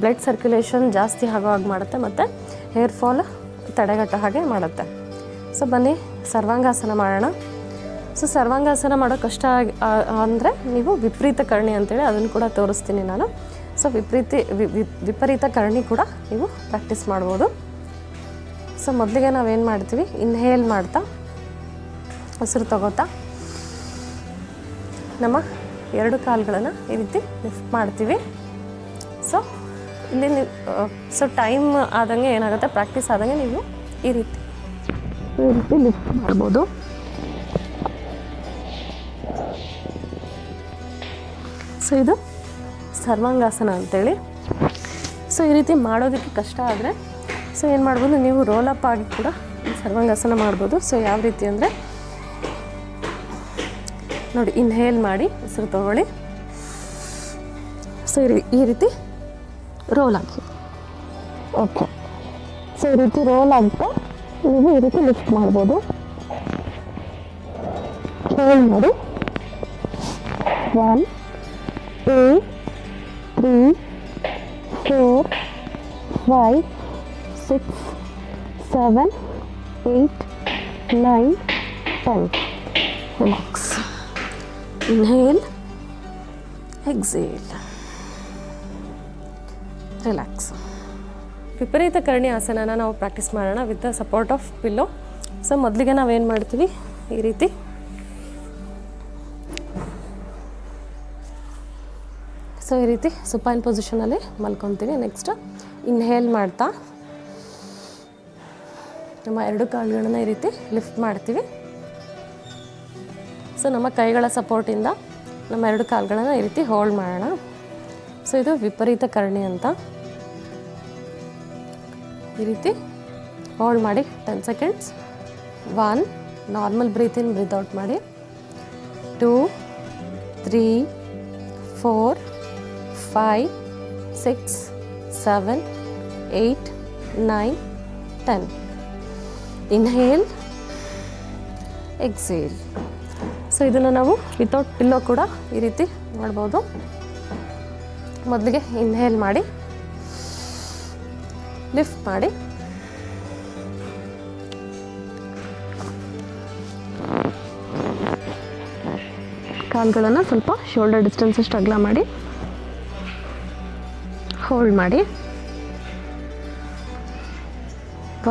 ಬ್ಲಡ್ ಸರ್ಕ್ಯುಲೇಷನ್ ಜಾಸ್ತಿ ಆಗೋ ಹಾಗೆ ಮಾಡುತ್ತೆ ಮತ್ತು ಹೇರ್ ಫಾಲ್ ತಡೆಗಟ್ಟೋ ಹಾಗೆ ಮಾಡುತ್ತೆ. ಸೊ ಬನ್ನಿ, ಸರ್ವಾಂಗಾಸನ ಮಾಡೋಣ. ಸೊ ಸರ್ವಾಂಗಾಸನ ಮಾಡೋ ಕಷ್ಟ ಅಂದರೆ ನೀವು ವಿಪರೀತ ಕರ್ಣಿ ಅಂತೇಳಿ ಅದನ್ನು ಕೂಡ ತೋರಿಸ್ತೀನಿ ನಾನು. ಸೊ ವಿಪರೀತಿ ವಿಪರೀತ ಕರ್ಣಿ ಕೂಡ ನೀವು ಪ್ರಾಕ್ಟೀಸ್ ಮಾಡ್ಬೋದು. ಸೊ ಮೊದಲಿಗೆ ನಾವೇನು ಮಾಡ್ತೀವಿ? ಇನ್ಹೇಲ್ ಮಾಡ್ತಾ, ಉಸಿರು ತಗೋತಾ, ನಮ್ಮ ಎರಡು ಕಾಲುಗಳನ್ನು ಈ ರೀತಿ ಲಿಫ್ಟ್ ಮಾಡ್ತೀವಿ. ಸೊ ಇಲ್ಲಿ ಸೊ ಟೈಮ್ ಆದಂಗೆ ಏನಾಗುತ್ತೆ? ಪ್ರಾಕ್ಟೀಸ್ ಆದಂಗೆ ನೀವು ಈ ರೀತಿ. ಈ ರೀತಿ ಲಿಫ್ಟ್ ಮಾಡ್ಬೋದು. ಸೊ ಇದು ಸರ್ವಾಂಗಾಸನ ಅಂತೇಳಿ. ಸೊ ಈ ರೀತಿ ಮಾಡೋದಕ್ಕೆ ಕಷ್ಟ ಆದರೆ ಸೊ ಏನು ಮಾಡ್ಬೋದು? ನೀವು ರೋಲ್ ಅಪ್ ಆಗಿ ಕೂಡ ಸರ್ವಾಂಗಾಸನ ಮಾಡ್ಬೋದು. ಸೊ ಯಾವ ರೀತಿ ಅಂದರೆ ನೋಡಿ ಇನ್ಹೇಲ್ ಮಾಡಿ ಉಸಿರು ತಗೊಳ್ಳಿ. ಸೊ ಈ ರೀತಿ ರೋಲ್ ಆಗಿ ಓಕೆ ಸೊ ಈ ರೀತಿ ರೋಲ್ ಆಗ್ತಾ ನೀವು ಈ ರೀತಿ ಲಿಫ್ಟ್ ಮಾಡ್ಬೋದು. ಹೋಲ್ಡ್ ಮಾಡಿ one two three four five six seven eight nine ten relax inhale exhale relax ವಿಪರೀತ ಕರ್ಣಿ ಆಸನನ ನಾವು ಪ್ರಾಕ್ಟೀಸ್ ಮಾಡೋಣ with the support of pillow so ಮೊದಲಿಗೆ ನಾವೇನು ಮಾಡ್ತೀವಿ? ಈ ರೀತಿ. ಸೊ ಈ ರೀತಿ ಸುಪೈನ್ ಪೊಸಿಷನಲ್ಲಿ ಮಲ್ಕೊತೀವಿ. ನೆಕ್ಸ್ಟ್ ಇನ್ಹೇಲ್ ಮಾಡ್ತಾ. ನಮ್ಮ ಎರಡು ಕಾಲುಗಳನ್ನ ಈ ರೀತಿ ಲಿಫ್ಟ್ ಮಾಡ್ತೀವಿ. ಸೊ ನಮ್ಮ ಕೈಗಳ ಸಪೋರ್ಟಿಂದ ನಮ್ಮ ಎರಡು ಕಾಲುಗಳನ್ನು ಈ ರೀತಿ ಹೋಲ್ಡ್ ಮಾಡೋಣ. ಸೊ ಇದು ವಿಪರೀತ ಕರ್ಣಿ ಅಂತ. ಈ ರೀತಿ ಹೋಲ್ಡ್ ಮಾಡಿ ten seconds one normal breathe in breathe out ಮಾಡಿ. Two three four five six seven eight nine ten inhale exhale so ಇದನ್ನು ನಾವು ವಿತೌಟ್ ಪಿಲ್ಲೋ ಕೂಡ ಈ ರೀತಿ ಮಾಡ್ಬೋದು. ಮೊದಲಿಗೆ ಇನ್ಹೇಲ್ ಮಾಡಿ ಲಿಫ್ಟ್ ಮಾಡಿ. ಕಾಲುಗಳನ್ನು ಸ್ವಲ್ಪ ಶೋಲ್ಡರ್ ಡಿಸ್ಟೆನ್ಸ್ ಅಷ್ಟು ಅಗಲ ಮಾಡಿ ಹೋಲ್ಡ್ ಮಾಡಿ.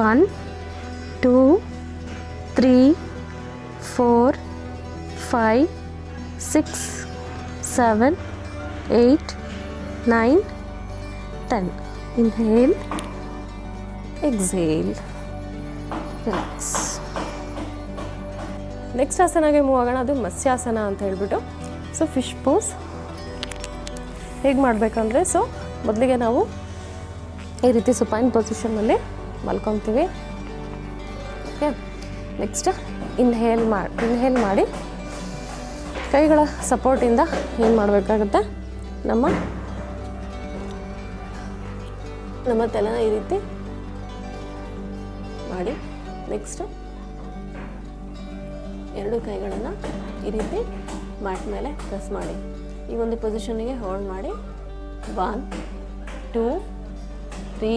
One two three four five six seven eight nine ten inhale exhale relax next ಆಸನಗೆ move ಆಗೋಣ. ಅದು ಮತ್ಸ್ಯಾಸನ ಅಂತ ಹೇಳ್ಬಿಟ್ಟು. ಸೊ ಫಿಶ್ ಪೋಸ್ ಹೇಗೆ ಮಾಡಬೇಕಂದ್ರೆ ಸೊ ಮೊದಲಿಗೆ ನಾವು ಈ ರೀತಿ ಸುಪೈನ್ ಪೊಸಿಷನ್ನಲ್ಲಿ ಮಲ್ಕೊತೀವಿ. ಓಕೆ ನೆಕ್ಸ್ಟ್ ಇನ್ಹೇಲ್ ಮಾಡಿ ಇನ್ಹೇಲ್ ಮಾಡಿ. ಕೈಗಳ ಸಪೋರ್ಟಿಂದ ಏನು ಮಾಡಬೇಕಾಗುತ್ತೆ? ನಮ್ಮ ನಮ್ಮ ತಲೆನ ಈ ರೀತಿ ಮಾಡಿ ನೆಕ್ಸ್ಟು ಎರಡು ಕೈಗಳನ್ನು ಈ ರೀತಿ ಮ್ಯಾಟ್ ಮೇಲೆ ಪ್ರೆಸ್ ಮಾಡಿ. ಈ ಒಂದು ಪೊಸಿಷನ್ನಿಗೆ ಹೋಲ್ಡ್ ಮಾಡಿ. One two three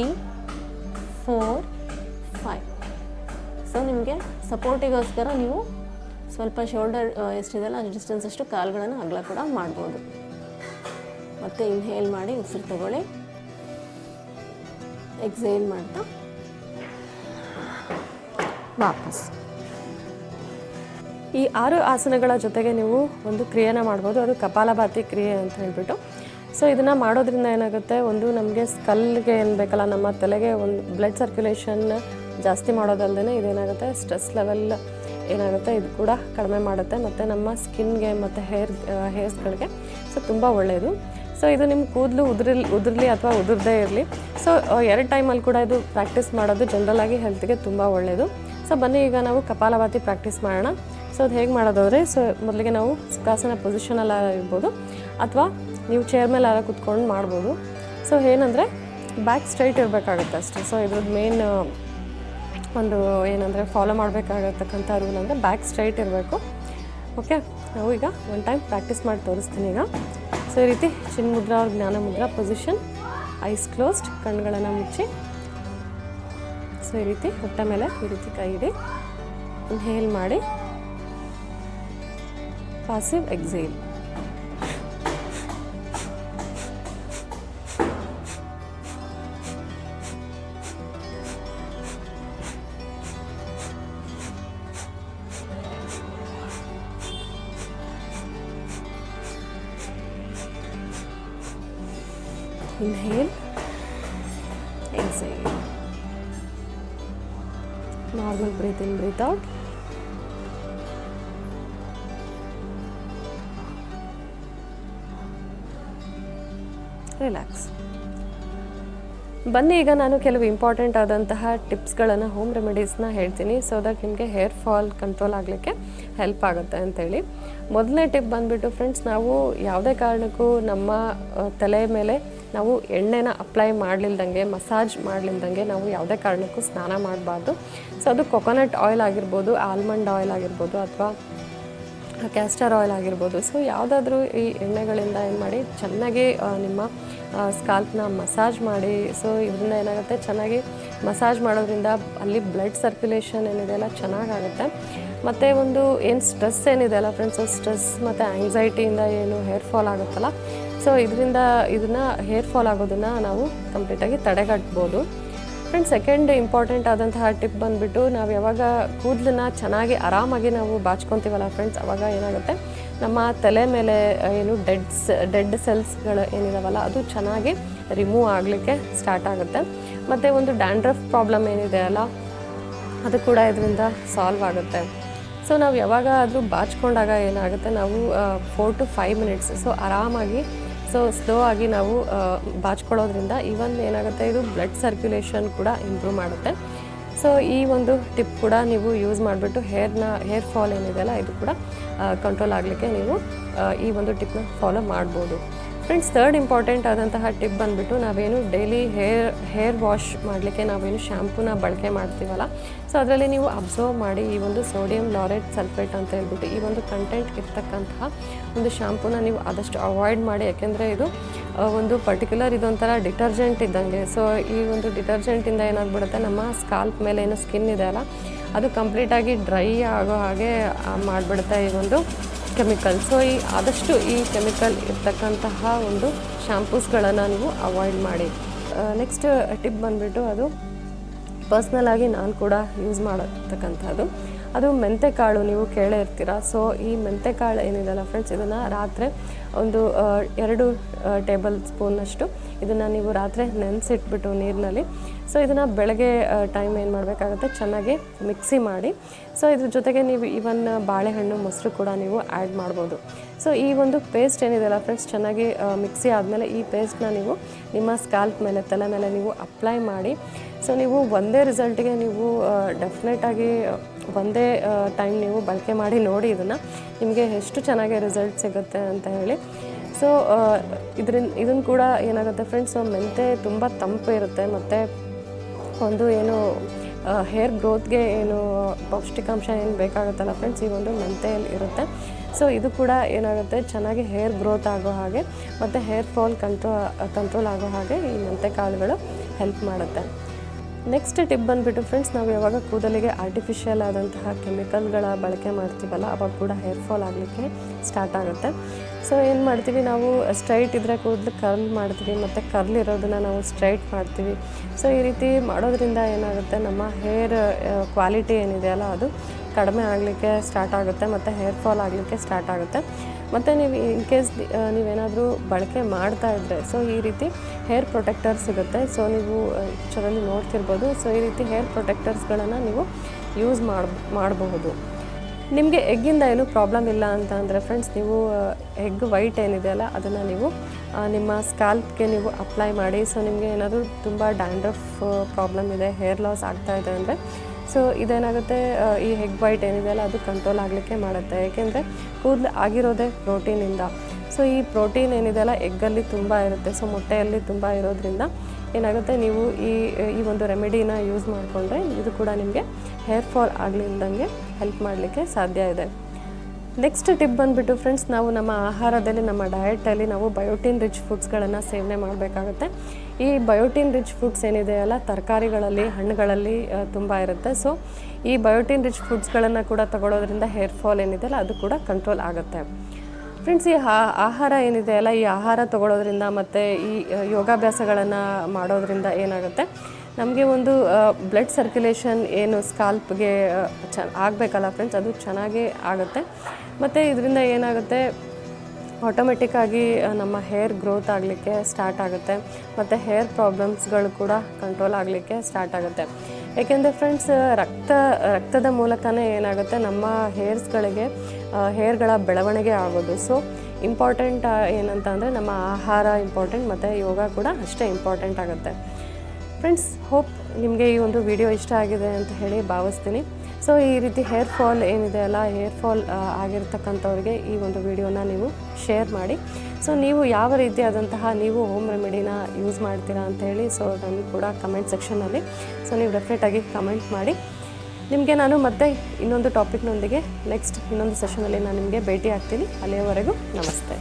four five so ನಿಮಗೆ ಸಪೋರ್ಟಿಗೋಸ್ಕರ ನೀವು ಸ್ವಲ್ಪ ಶೋಲ್ಡರ್ ಎಷ್ಟಿದೆಯಲ್ಲ ಅಷ್ಟು ಡಿಸ್ಟೆನ್ಸ್ ಅಷ್ಟು ಕಾಲುಗಳನ್ನು ಅಗಲ ಕೂಡ ಮಾಡ್ಬೋದು. ಮತ್ತು ಇನ್ಹೇಲ್ ಮಾಡಿ ಉಸಿರು ತಗೊಳ್ಳಿ. ಎಕ್ಸೇಲ್ ಮಾಡ್ತಾ. ವಾಪಸ್. ಈ ಆರು ಆಸನಗಳ ಜೊತೆಗೆ ನೀವು ಒಂದು ಕ್ರಿಯೆನ ಮಾಡ್ಬೋದು. ಅದು ಕಪಾಲಭಾತಿ ಕ್ರಿಯೆ ಅಂತ ಹೇಳ್ಬಿಟ್ಟು. ಸೊ ಇದನ್ನು ಮಾಡೋದ್ರಿಂದ ಏನಾಗುತ್ತೆ? ಒಂದು ನಮಗೆ ಸ್ಕಲ್ಗೆ ಏನು ಬೇಕಲ್ಲ, ನಮ್ಮ ತಲೆಗೆ ಒಂದು ಬ್ಲಡ್ ಸರ್ಕ್ಯುಲೇಷನ್ ಜಾಸ್ತಿ ಮಾಡೋದಲ್ಲದೆ ಇದೇನಾಗುತ್ತೆ? ಸ್ಟ್ರೆಸ್ ಲೆವೆಲ್ ಏನಾಗುತ್ತೆ? ಇದು ಕೂಡ ಕಡಿಮೆ ಮಾಡುತ್ತೆ. ಮತ್ತು ನಮ್ಮ ಸ್ಕಿನ್ಗೆ ಮತ್ತು ಹೇರ್ ಹೇರ್ಸ್ಗಳಿಗೆ ಸೊ ತುಂಬ ಒಳ್ಳೆಯದು ಸೊ ಇದು ನಿಮ್ಮ ಕೂದಲು ಉದುರಿಲ್ ಉದುರಲಿ ಅಥವಾ ಉದುರದೇ ಇರಲಿ. ಸೊ ಎರಡು ಟೈಮಲ್ಲಿ ಕೂಡ ಇದು ಪ್ರಾಕ್ಟೀಸ್ ಮಾಡೋದು ಜನರಲಾಗಿ ಹೆಲ್ತ್ಗೆ ತುಂಬ ಒಳ್ಳೆಯದು ಸೊ ಬನ್ನಿ ಈಗ ನಾವು ಕಪಾಲಭಾತಿ ಪ್ರಾಕ್ಟೀಸ್ ಮಾಡೋಣ. ಸೊ ಅದು ಹೇಗೆ ಮಾಡೋದಾದರೆ ಸೊ ಮೊದಲಿಗೆ ನಾವು ಸುಖಾಸನ ಪೊಸಿಷನಲ್ಲಿ ಇರ್ಬೋದು, ಅಥವಾ ನೀವು ಚೇರ್ ಮೇಲೆ ಎಲ್ಲ ಕುತ್ಕೊಂಡು ಮಾಡ್ಬೋದು. ಸೊ ಏನಂದರೆ ಬ್ಯಾಕ್ ಸ್ಟ್ರೈಟ್ ಇರಬೇಕಾಗುತ್ತೆ ಅಷ್ಟೇ. ಸೊ ಇದ್ರದ್ದು ಮೇನ್ ಒಂದು ಏನಂದರೆ ಫಾಲೋ ಮಾಡಬೇಕಾಗತಕ್ಕಂಥ ರೂಲ್ ಅಂದರೆ ಬ್ಯಾಕ್ ಸ್ಟ್ರೈಟ್ ಇರಬೇಕು. ಓಕೆ ನಾವು ಈಗ ಒನ್ ಟೈಮ್ ಪ್ರಾಕ್ಟೀಸ್ ಮಾಡಿ ತೋರಿಸ್ತೀನಿ ಈಗ. ಸೊ ಈ ರೀತಿ ಚಿನ್ಮುದ್ರಾ ಅವ್ರ ಜ್ಞಾನ ಮುದ್ರಾ ಪೊಸಿಷನ್ ಐಸ್ ಕ್ಲೋಸ್ಡ್ ಕಣ್ಣುಗಳನ್ನು ಮುಚ್ಚಿ. ಸೊ ಈ ರೀತಿ ಹೊಟ್ಟೆ ಮೇಲೆ ಈ ರೀತಿ ಕೈ ಇಡಿ. ಇನ್ಹೇಲ್ ಮಾಡಿ. Passive exhale Inhale, exhale. Normal breathe in, breathe out. Relax ಬನ್ನಿ ಈಗ ನಾನು ಕೆಲವು ಇಂಪಾರ್ಟೆಂಟ್ ಆದಂತಹ ಟಿಪ್ಸ್ಗಳನ್ನು ಹೋಮ್ ರೆಮಿಡೀಸ್ನ ಹೇಳ್ತೀನಿ ಸೊ ದಟ್ ನಿಮಗೆ ಹೇರ್ ಫಾಲ್ ಕಂಟ್ರೋಲ್ ಆಗಲಿಕ್ಕೆ ಹೆಲ್ಪ್ ಆಗುತ್ತೆ ಅಂತೇಳಿ ಮೊದಲನೇ ಟಿಪ್ ಬಂದುಬಿಟ್ಟು ಫ್ರೆಂಡ್ಸ್ ನಾವು ಯಾವುದೇ ಕಾರಣಕ್ಕೂ ನಮ್ಮ ತಲೆ ಮೇಲೆ ನಾವು ಎಣ್ಣೆನ ಅಪ್ಲೈ ಮಾಡಲಿಲ್ದಂಗೆ ಮಸಾಜ್ ಮಾಡಲಿಲ್ದಂಗೆ ನಾವು ಯಾವುದೇ ಕಾರಣಕ್ಕೂ ಸ್ನಾನ ಮಾಡಬಾರ್ದು. ಸೊ ಅದು ಕೊಕೊನಟ್ ಆಯಿಲ್ ಆಗಿರ್ಬೋದು ಆಲ್ಮಂಡ್ ಆಯಿಲ್ ಆಗಿರ್ಬೋದು ಅಥವಾ ಕ್ಯಾಸ್ಟರ್ ಆಯಿಲ್ ಆಗಿರ್ಬೋದು. ಸೊ ಯಾವುದಾದ್ರೂ ಈ ಎಣ್ಣೆಗಳಿಂದ ಏನು ಮಾಡಿ, ಚೆನ್ನಾಗಿ ನಿಮ್ಮ ಸ್ಕಾಲ್ಪ್ನ ಮಸಾಜ್ ಮಾಡಿ. ಸೊ ಇದರಿಂದ ಏನಾಗುತ್ತೆ? ಚೆನ್ನಾಗಿ ಮಸಾಜ್ ಮಾಡೋದ್ರಿಂದ ಅಲ್ಲಿ ಬ್ಲಡ್ ಸರ್ಕ್ಯುಲೇಷನ್ ಏನಿದೆ ಏನಿದೆಯಲ್ಲ ಚೆನ್ನಾಗಾಗುತ್ತೆ. ಮತ್ತು ಒಂದು ಏನು ಸ್ಟ್ರೆಸ್ ಏನಿದೆ ಅಲ್ಲ ಫ್ರೆಂಡ್ಸ್ ಸ್ಟ್ರೆಸ್ ಮತ್ತು ಆ್ಯಂಗ್ಸೈಟಿಯಿಂದ ಏನು ಹೇರ್ ಫಾಲ್ ಆಗುತ್ತಲ್ಲ ಸೊ ಇದರಿಂದ ಇದನ್ನು ಹೇರ್ ಫಾಲ್ ಆಗೋದನ್ನು ನಾವು ಕಂಪ್ಲೀಟಾಗಿ ತಡೆಗಟ್ಬೋದು. ಫ್ರೆಂಡ್ಸ್ ಸೆಕೆಂಡ್ ಇಂಪಾರ್ಟೆಂಟ್ ಆದಂತಹ ಟಿಪ್ ಬಂದುಬಿಟ್ಟು ನಾವು ಯಾವಾಗ ಕೂದಲನ್ನ ಚೆನ್ನಾಗಿ ಆರಾಮಾಗಿ ನಾವು ಬಾಚ್ಕೊತೀವಲ್ಲ ಫ್ರೆಂಡ್ಸ್ ಅವಾಗ ಏನಾಗುತ್ತೆ? ನಮ್ಮ ತಲೆ ಮೇಲೆ ಏನು ಡೆಡ್ಸ್ ಡೆಡ್ ಸೆಲ್ಸ್ಗಳು ಏನಿದಾವಲ್ಲ, ಅದು ಚೆನ್ನಾಗಿ ರಿಮೂವ್ ಆಗಲಿಕ್ಕೆ ಸ್ಟಾರ್ಟ್ ಆಗುತ್ತೆ. ಮತ್ತು ಒಂದು ಡ್ಯಾಂಡ್ರಫ್ ಪ್ರಾಬ್ಲಮ್ ಏನಿದೆ ಅಲ್ಲ, ಅದು ಕೂಡ ಇದರಿಂದ ಸಾಲ್ವ್ ಆಗುತ್ತೆ. ಸೊ ನಾವು ಯಾವಾಗ ಆದರೂ ಬಾಚ್ಕೊಂಡಾಗ ಏನಾಗುತ್ತೆ? ನಾವು four to five minutes so ಆರಾಮಾಗಿ ಸೊ ಸ್ಲೋ ಆಗಿ ನಾವು ಬಾಚ್ಕೊಳ್ಳೋದ್ರಿಂದ ಈವನ್ ಏನಾಗುತ್ತೆ, ಇದು ಬ್ಲಡ್ ಸರ್ಕ್ಯುಲೇಷನ್ ಕೂಡ ಇಂಪ್ರೂವ್ ಮಾಡುತ್ತೆ. ಸೊ ಈ ಒಂದು ಟಿಪ್ ಕೂಡ ನೀವು ಯೂಸ್ ಮಾಡಿಬಿಟ್ಟು ಹೇರ್ನ ಹೇರ್ ಫಾಲ್ ಏನಿದೆಯಲ್ಲ, ಇದು ಕೂಡ ಕಂಟ್ರೋಲ್ ಆಗಲಿಕ್ಕೆ ನೀವು ಈ ಒಂದು ಟಿಪ್ನ ಫಾಲೋ ಮಾಡ್ಬೋದು. ಫ್ರೆಂಡ್ಸ್ ಥರ್ಡ್ ಇಂಪಾರ್ಟೆಂಟ್ ಆದಂತಹ ಟಿಪ್ ಬಂದುಬಿಟ್ಟು ನಾವೇನು ಡೈಲಿ ಹೇರ್ ಹೇರ್ ವಾಶ್ ಮಾಡಲಿಕ್ಕೆ ನಾವೇನು ಶ್ಯಾಂಪೂನ ಬಳಕೆ ಮಾಡ್ತೀವಲ್ಲ? ಸೊ ಅದರಲ್ಲಿ ನೀವು ಅಬ್ಸರ್ವ್ ಮಾಡಿ ಈ ಒಂದು ಸೋಡಿಯಂ ಲಾರೆಟ್ ಸಲ್ಫೇಟ್ ಅಂತ ಹೇಳ್ಬಿಟ್ಟು ಈ ಒಂದು ಕಂಟೆಂಟ್ ಇರ್ತಕ್ಕಂತಹ ಒಂದು ಶ್ಯಾಂಪೂನ ನೀವು ಆದಷ್ಟು ಅವಾಯ್ಡ್ ಮಾಡಿ. ಯಾಕೆಂದರೆ ಇದು ಒಂದು ಪರ್ಟಿಕ್ಯುಲರ್ ಇದೊಂಥರ ಡಿಟರ್ಜೆಂಟ್ ಇದ್ದಂಗೆ. ಸೊ ಈ ಒಂದು ಡಿಟರ್ಜೆಂಟಿಂದ ಏನಾಗ್ಬಿಡುತ್ತೆ? ನಮ್ಮ ಸ್ಕಾಲ್ಪ್ ಮೇಲೆ ಏನು ಸ್ಕಿನ್ ಇದೆ ಅಲ್ಲ, ಅದು ಕಂಪ್ಲೀಟಾಗಿ ಡ್ರೈ ಆಗೋ ಹಾಗೆ ಮಾಡಿಬಿಡುತ್ತೆ ಈ ಒಂದು ಕೆಮಿಕಲ್ ಸೊ ಈ ಆದಷ್ಟು ಈ ಕೆಮಿಕಲ್ ಇರ್ತಕ್ಕಂತಹ ಒಂದು ಶ್ಯಾಂಪೂಸ್ಗಳನ್ನು ನೀವು ಅವಾಯ್ಡ್ ಮಾಡಿ. ನೆಕ್ಸ್ಟ್ ಟಿಪ್ ಬಂದುಬಿಟ್ಟು ಅದು ಪರ್ಸ್ನಲ್ ಆಗಿ ನಾನು ಕೂಡ ಯೂಸ್ ಮಾಡತಕ್ಕಂಥದ್ದು. ಅದು ಮೆಂತೆಕಾಳು ನೀವು ಕೇಳೇ ಇರ್ತೀರ. ಸೊ ಈ ಮೆಂತೆಕಾಳು ಏನಿದೆಲ್ಲ ಫ್ರೆಂಡ್ಸ್ ಇದನ್ನು ರಾತ್ರಿ ಒಂದು ಎರಡು ಟೇಬಲ್ ಸ್ಪೂನಷ್ಟು ಇದನ್ನು ನೀವು ರಾತ್ರಿ ನೆನೆಸಿಟ್ಬಿಟ್ಟು ನೀರಿನಲ್ಲಿ. ಸೊ ಇದನ್ನು ಬೆಳಗ್ಗೆ ಟೈಮ್ ಏನು ಮಾಡಬೇಕಾಗುತ್ತೆ? ಚೆನ್ನಾಗಿ ಮಿಕ್ಸಿ ಮಾಡಿ. ಸೊ ಇದ್ರ ಜೊತೆಗೆ ನೀವು ಇವನ್ ಬಾಳೆಹಣ್ಣು, ಮೊಸರು ಕೂಡ ನೀವು ಆ್ಯಡ್ ಮಾಡ್ಬೋದು. ಸೊ ಈ ಒಂದು ಪೇಸ್ಟ್ ಏನಿದೆಯಲ್ಲ ಫ್ರೆಂಡ್ಸ್ ಚೆನ್ನಾಗಿ ಮಿಕ್ಸಿ ಆದಮೇಲೆ ಈ ಪೇಸ್ಟ್ನ ನೀವು ನಿಮ್ಮ ಸ್ಕಾಲ್ಪ್ ಮೇಲೆ, ತಲೆ ಮೇಲೆ ನೀವು ಅಪ್ಲೈ ಮಾಡಿ. ಸೊ ನೀವು ಒಂದೇ ರಿಸಲ್ಟ್ಗೆ ನೀವು ಡೆಫಿನೆಟಾಗಿ ಒಂದೇ ಟೈಮ್ ನೀವು ಬಳಕೆ ಮಾಡಿ ನೋಡಿ ಇದನ್ನು, ನಿಮಗೆ ಎಷ್ಟು ಚೆನ್ನಾಗಿ ರಿಸಲ್ಟ್ ಸಿಗುತ್ತೆ ಅಂತ ಹೇಳಿ. ಸೊ ಇದರಿಂದ ಇದನ್ನು ಕೂಡ ಏನಾಗುತ್ತೆ ಫ್ರೆಂಡ್ಸ್ ಮೆಂತೆ ತುಂಬ ತಂಪು ಇರುತ್ತೆ, ಮತ್ತು ಒಂದು ಏನು ಹೇರ್ ಗ್ರೋತ್ಗೆ ಏನು ಪೌಷ್ಟಿಕಾಂಶ ಏನು ಬೇಕಾಗುತ್ತಲ್ಲ ಫ್ರೆಂಡ್ಸ್ ಈ ಒಂದು ಮೆಂತೆಯಲ್ಲಿ ಇರುತ್ತೆ. ಸೊ ಇದು ಕೂಡ ಏನಾಗುತ್ತೆ, ಚೆನ್ನಾಗಿ ಹೇರ್ ಗ್ರೋತ್ ಆಗೋ ಹಾಗೆ, ಮತ್ತು ಹೇರ್ ಫಾಲ್ ಕಂಟ್ರೋ ಕಂಟ್ರೋಲ್ ಆಗೋ ಹಾಗೆ ಈ ಮೆಂತೆ ಕಾಳುಗಳು ಹೆಲ್ಪ್ ಮಾಡುತ್ತೆ. ನೆಕ್ಸ್ಟ್ ಟಿಪ್ ಬಂದುಬಿಟ್ಟು ಫ್ರೆಂಡ್ಸ್ ನಾವು ಯಾವಾಗ ಕೂದಲಿಗೆ ಆರ್ಟಿಫಿಷಿಯಲ್ ಆದಂತಹ ಕೆಮಿಕಲ್ಗಳ ಬಳಕೆ ಮಾಡ್ತೀವಲ್ಲ, ಅವಾಗ ಕೂಡ ಹೇರ್ ಫಾಲ್ ಆಗಲಿಕ್ಕೆ ಸ್ಟಾರ್ಟ್ ಆಗುತ್ತೆ. ಸೊ ಏನು ಮಾಡ್ತೀವಿ, ನಾವು ಸ್ಟ್ರೈಟ್ ಇದ್ದರೆ ಕೂದಲು ಕರ್ಲ್ ಮಾಡ್ತೀವಿ, ಮತ್ತು ಕರ್ಲ್ ಇರೋದನ್ನು ನಾವು ಸ್ಟ್ರೈಟ್ ಮಾಡ್ತೀವಿ. ಸೊ ಈ ರೀತಿ ಮಾಡೋದ್ರಿಂದ ಏನಾಗುತ್ತೆ, ನಮ್ಮ ಹೇರ್ ಕ್ವಾಲಿಟಿ ಏನಿದೆಯಲ್ಲ, ಅದು ಕಡಿಮೆ ಆಗಲಿಕ್ಕೆ ಸ್ಟಾರ್ಟ್ ಆಗುತ್ತೆ ಮತ್ತು ಹೇರ್ ಫಾಲ್ ಆಗಲಿಕ್ಕೆ ಸ್ಟಾರ್ಟ್ ಆಗುತ್ತೆ. ಮತ್ತು ನೀವು ಇನ್ ಕೇಸ್ ನೀವೇನಾದರೂ ಬಳಕೆ ಮಾಡ್ತಾ ಇದ್ದರೆ ಸೊ ಈ ರೀತಿ ಹೇರ್ ಪ್ರೊಟೆಕ್ಟರ್ ಸಿಗುತ್ತೆ. ಸೊ ನೀವು ಪಿಕ್ಚರಲ್ಲಿ ನೋಡ್ತಿರ್ಬೋದು. ಸೊ ಈ ರೀತಿ ಹೇರ್ ಪ್ರೊಟೆಕ್ಟರ್ಸ್ಗಳನ್ನು ನೀವು ಯೂಸ್ ಮಾಡ್, ಮಾಡಬಹುದು. ನಿಮಗೆ ಎಗ್ಗಿಂದ ಏನೂ ಪ್ರಾಬ್ಲಮ್ ಇಲ್ಲ ಅಂತ ಅಂದರೆ ಫ್ರೆಂಡ್ಸ್ ನೀವು ಎಗ್ ವೈಟ್ ಏನಿದೆಯಲ್ಲ, ಅದನ್ನು ನೀವು ನಿಮ್ಮ ಸ್ಕ್ಯಾಲ್ಪ್ಗೆ ನೀವು ಅಪ್ಲೈ ಮಾಡಿ. ಸೊ ನಿಮಗೆ ಏನಾದರೂ ತುಂಬ ಡ್ಯಾಂಡ್ರಫ್ ಪ್ರಾಬ್ಲಮ್ ಇದೆ ಹೇರ್ ಲಾಸ್ ಆಗ್ತಾ ಇದೆ ಅಂದರೆ ಸೊ ಇದೇನಾಗುತ್ತೆ? ಈ ಹೆಗ್ ವೈಟ್ ಏನಿದೆಯಲ್ಲ ಅದು ಕಂಟ್ರೋಲ್ ಆಗಲಿಕ್ಕೆ ಮಾಡುತ್ತೆ. ಏಕೆಂದರೆ ಕೂದಲು ಆಗಿರೋದೇ ಪ್ರೋಟೀನಿಂದ. ಸೊ ಈ ಪ್ರೋಟೀನ್ ಏನಿದೆಯಲ್ಲ ಎಗ್ಗಲ್ಲಿ ತುಂಬ ಇರುತ್ತೆ. ಸೊ ಮೊಟ್ಟೆಯಲ್ಲಿ ತುಂಬ ಇರೋದ್ರಿಂದ ಏನಾಗುತ್ತೆ? ನೀವು ಈ ಈ ಒಂದು ರೆಮಿಡಿನ ಯೂಸ್ ಮಾಡಿಕೊಂಡ್ರೆ ಇದು ಕೂಡ ನಿಮಗೆ ಹೇರ್ ಫಾಲ್ ಆಗಲಿಲ್ದಂಗೆ ಹೆಲ್ಪ್ ಮಾಡಲಿಕ್ಕೆ ಸಾಧ್ಯ ಇದೆ. ನೆಕ್ಸ್ಟ್ ಟಿಪ್ ಬಂದುಬಿಟ್ಟು ಫ್ರೆಂಡ್ಸ್ ನಾವು ನಮ್ಮ ಆಹಾರದಲ್ಲಿ, ನಮ್ಮ ಡಯಟಲ್ಲಿ ನಾವು ಬಯೋಟಿನ್ ರಿಚ್ ಫುಡ್ಸ್ಗಳನ್ನು ಸೇವನೆ ಮಾಡಬೇಕಾಗುತ್ತೆ. ಈ ಬಯೋಟಿನ್ ರಿಚ್ ಫುಡ್ಸ್ ಏನಿದೆಯಲ್ಲ ತರಕಾರಿಗಳಲ್ಲಿ, ಹಣ್ಣುಗಳಲ್ಲಿ ತುಂಬ ಇರುತ್ತೆ. ಸೊ ಈ ಬಯೋಟಿನ್ ರಿಚ್ ಫುಡ್ಸ್ಗಳನ್ನು ಕೂಡ ತಗೊಳ್ಳೋದ್ರಿಂದ ಹೇರ್ ಫಾಲ್ ಏನಿದೆಯಲ್ಲ ಅದು ಕೂಡ ಕಂಟ್ರೋಲ್ ಆಗುತ್ತೆ. ಫ್ರೆಂಡ್ಸ್ ಈ ಆಹಾರ ಏನಿದೆ ಅಲ್ಲ, ಈ ಆಹಾರ ತಗೊಳ್ಳೋದ್ರಿಂದ ಮತ್ತು ಈ ಯೋಗಾಭ್ಯಾಸಗಳನ್ನು ಮಾಡೋದ್ರಿಂದ ಏನಾಗುತ್ತೆ? ನಮಗೆ ಒಂದು ಬ್ಲಡ್ ಸರ್ಕ್ಯುಲೇಷನ್ ಏನು ಸ್ಕಾಲ್ಪ್ಗೆ ಚ, ಆಗಬೇಕಲ್ಲ ಫ್ರೆಂಡ್ಸ್ ಅದು ಚೆನ್ನಾಗಿ ಆಗುತ್ತೆ. ಮತ್ತು ಇದರಿಂದ ಏನಾಗುತ್ತೆ? ಆಟೋಮೆಟಿಕ್ಕಾಗಿ ನಮ್ಮ ಹೇರ್ ಗ್ರೋತ್ ಆಗಲಿಕ್ಕೆ ಸ್ಟಾರ್ಟ್ ಆಗುತ್ತೆ. ಮತ್ತು ಹೇರ್ ಪ್ರಾಬ್ಲಮ್ಸ್ಗಳು ಕೂಡ ಕಂಟ್ರೋಲ್ ಆಗಲಿಕ್ಕೆ ಸ್ಟಾರ್ಟ್ ಆಗುತ್ತೆ. ಏಕೆಂದರೆ ಫ್ರೆಂಡ್ಸ್ ರಕ್ತ, ರಕ್ತದ ಮೂಲಕನೇ ಏನಾಗುತ್ತೆ, ನಮ್ಮ ಹೇರ್ಸ್ಗಳಿಗೆ ಹೇರ್ಗಳ ಬೆಳವಣಿಗೆ ಆಗೋದು. ಸೊ ಇಂಪಾರ್ಟೆಂಟ್ ಏನಂತ ಅಂದರೆ ನಮ್ಮ ಆಹಾರ ಇಂಪಾರ್ಟೆಂಟ್ ಮತ್ತು ಯೋಗ ಕೂಡ ಅಷ್ಟೇ ಇಂಪಾರ್ಟೆಂಟ್ ಆಗುತ್ತೆ. ಫ್ರೆಂಡ್ಸ್ ಹೋಪ್ ನಿಮಗೆ ಈ ಒಂದು ವಿಡಿಯೋ ಇಷ್ಟ ಆಗಿದೆ ಅಂತ ಹೇಳಿ ಭಾವಿಸ್ತೀನಿ. ಸೊ ಈ ರೀತಿ ಹೇರ್ ಫಾಲ್ ಏನಿದೆ ಅಲ್ಲ ಹೇರ್ ಫಾಲ್ ಆಗಿರ್ತಕ್ಕಂಥವ್ರಿಗೆ ಈ ಒಂದು ವಿಡಿಯೋನ ನೀವು ಶೇರ್ ಮಾಡಿ. ಸೊ ನೀವು ಯಾವ ರೀತಿಯಾದಂತಹ ನೀವು ಹೋಮ್ ರೆಮಿಡಿನ ಯೂಸ್ ಮಾಡ್ತೀರಾ ಅಂತ ಹೇಳಿ ಸೊ ನನಗೆ ಕೂಡ ಕಮೆಂಟ್ ಸೆಕ್ಷನಲ್ಲಿ ಸೊ ನೀವು ಡೆಫಿನೆಟಾಗಿ ಕಮೆಂಟ್ ಮಾಡಿ. ನಿಮಗೆ ನಾನು ಮತ್ತೆ ಇನ್ನೊಂದು ಟಾಪಿಕ್ನೊಂದಿಗೆ ನೆಕ್ಸ್ಟ್ ಇನ್ನೊಂದು ಸೆಷನಲ್ಲಿ ನಾನು ನಿಮಗೆ ಭೇಟಿ ಆಗ್ತೀನಿ. ಅಲ್ಲಿಯವರೆಗೂ ನಮಸ್ತೆ.